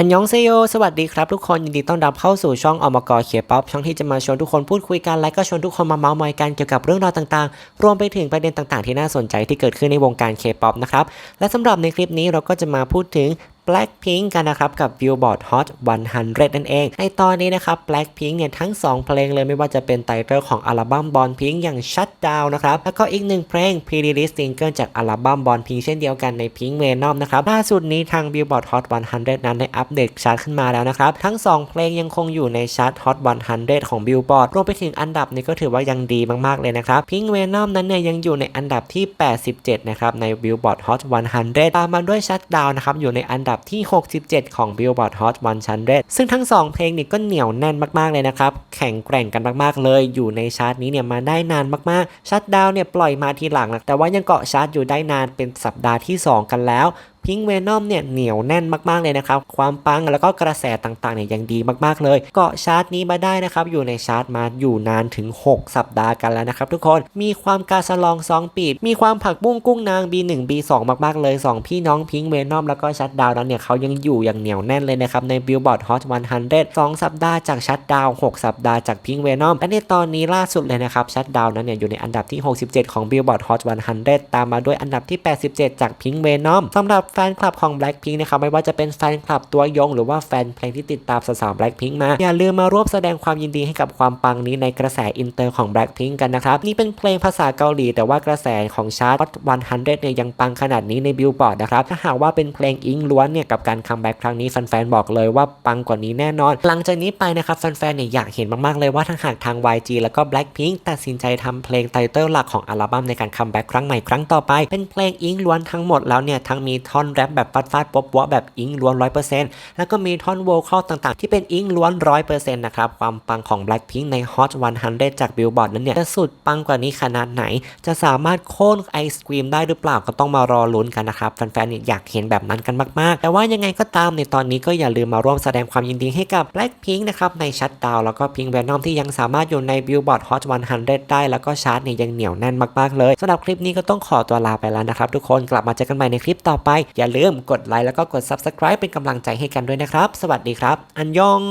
อันยองเซโย สวัสดีครับทุกคน ยินดีต้อนรับเข้าสู่ช่องอมกเคป๊อปช่องที่จะมาชวนทุกคนพูดคุยกัน และก็ชวนทุกคนมาเมาส์มอยกันเกี่ยวกับเรื่องราวต่างๆ รวมไปถึงประเด็นต่างๆ ที่น่าสนใจที่เกิดขึ้นในวงการเคป๊อปนะครับ และสำหรับในคลิปนี้เราก็จะมาพูดถึง Blackpink กันนะครับกับ Billboard Hot 100 นั่นเอง ในตอนนี้นะครับ Blackpink เนี่ยทั้ง 2 เพลงเลยไม่ว่าจะเป็นไตเติลของอัลบั้ม Born Pink อย่าง Shut Down นะครับแล้วก็อีกหนึ่งเพลง Pre-release single จากอัลบั้ม Born Pink เช่นเดียวกันใน Pink Venom นะครับล่าสุดนี้ทาง Billboard Hot 100 นั้นได้อัปเดตชาร์ตขึ้นมาแล้วนะครับทั้ง 2 เพลงยังคงอยู่ในชาร์ต Hot 100 ของ Billboard รวมไปถึงอันดับนี้ก็ถือว่ายังดีมากๆเลยนะครับ Pink Venom นั้นเนี่ยยังอยู่ในอันดับที่ 87 นะครับใน Billboard Hot 100 ตามมาด้วย Shut Down นะครับอยู่ในอันดับที่ 67 ของ Billboard Hot 100ซึ่งทั้ง 2 เพลงนี้ก็เหนียวแน่นมากๆเลยนะครับ แข่งแกร่งกันมากๆเลย อยู่ในชาร์ตนี้เนี่ยมาได้นานมากๆ ชัดดาวเนี่ยปล่อยมาทีหลังนะแต่ว่ายังเกาะชาร์ตอยู่ได้นานเป็นสัปดาห์ที่ 2 กันแล้วพิงเวนอมเนี่ยเหนียวแน่นมากๆเลยนะครับ ความปังแล้วก็กระแสต่างๆเนี่ยยังดีมากๆเลยเกาะชาร์ตนี้มาได้นะครับ อยู่ในชาร์ตมาอยู่นานถึง 6 สัปดาห์กันแล้วนะครับทุกคนมีความกาสลองซองปีดมีความผักบุ้งกุ้งนาง B1 B2 มากๆเลย 2 พี่น้องพิงเวนอมแล้วก็ชัดดาวนั้นเนี่ยเขายังอยู่อย่างเหนียวแน่นเลยนะครับใน Billboard Hot 100 2 สัปดาห์จากชัดดาว6สัปดาห์จากพิงเวนอมและในตอนนี้ล่าสุดเลยนะครับชัดดาวนั้นเนี่ยอยู่ในอันดับที่ 67 ของ Billboard Hot 100 ตามมาด้วยอันดับที่ 87 จากพิงเวนอมสำหรับแฟนคลับของ Blackpink นะครับไม่ว่าจะเป็นแฟนคลับตัวยง หรือว่าแฟนเพลงที่ติดตามสาวๆ Blackpink มา อย่าลืมมาร่วมแสดงความยินดีให้กับความปังนี้ในกระแสอินเตอร์ของ Blackpink กันนะครับ นี่เป็นเพลงภาษาเกาหลี แต่ว่ากระแสของชาร์ต100 เนี่ยยังปังขนาดนี้ในบิลบอร์ดนะครับ ถ้าหากว่าเป็นเพลงอิงล้วนเนี่ยกับการคัมแบ็กครั้งนี้แฟนๆบอกเลยว่าปังกว่านี้แน่นอน หลังจากนี้ไปนะครับแฟนๆเนี่ยอยากเห็นมากๆเลยว่าถ้าหากทาง YG แล้วก็ Blackpink ตัดสินใจทำเพลงไตเติลหลักของอัลบั้มในการคัมแบ็กครั้งใหม่ครั้งต่อไปเป็นเพลงอิงล้วนทั้งหมดแล้วเนี่ยทั้งมีทอนแรปแบบฟาดฟาดป๊อบๆแบบอิงล้วน 100%แล้วก็มีท่อนโวคอลต่างๆ ที่เป็นอิงล้วน 100%นะครับ ความปังของ Blackpink ใน Hot 100 จาก Billboard นั้นเนี่ย จะสุดปังกว่านี้ขนาดไหน จะสามารถโค่นไอศครีมได้หรือเปล่าก็ต้องมารอลุ้นกันนะครับ แฟนๆอยากเห็นแบบนั้นกันมากๆ แต่ว่ายังไงก็ตามในตอนนี้ก็อย่าลืมมาร่วมแสดงความยินดีให้กับ Blackpink นะครับในชัดดาวแล้วก็ Pink Venom ที่ยังสามารถอยู่ใน Billboard Hot 100 ได้แล้วก็ชาร์ตเนี่ยยังเหนียวแน่นมากๆเลยสำหรับคลิปนี้ก็ต้องขอตัวลาไปแล้วนะครับทุกคนกลับมาเจอกันใหม่ในคลิปต่อไปอย่าลืมกดไลค์แล้วก็กด Subscribe เป็นกำลังใจให้กันด้วยนะครับ สวัสดีครับ อันยอง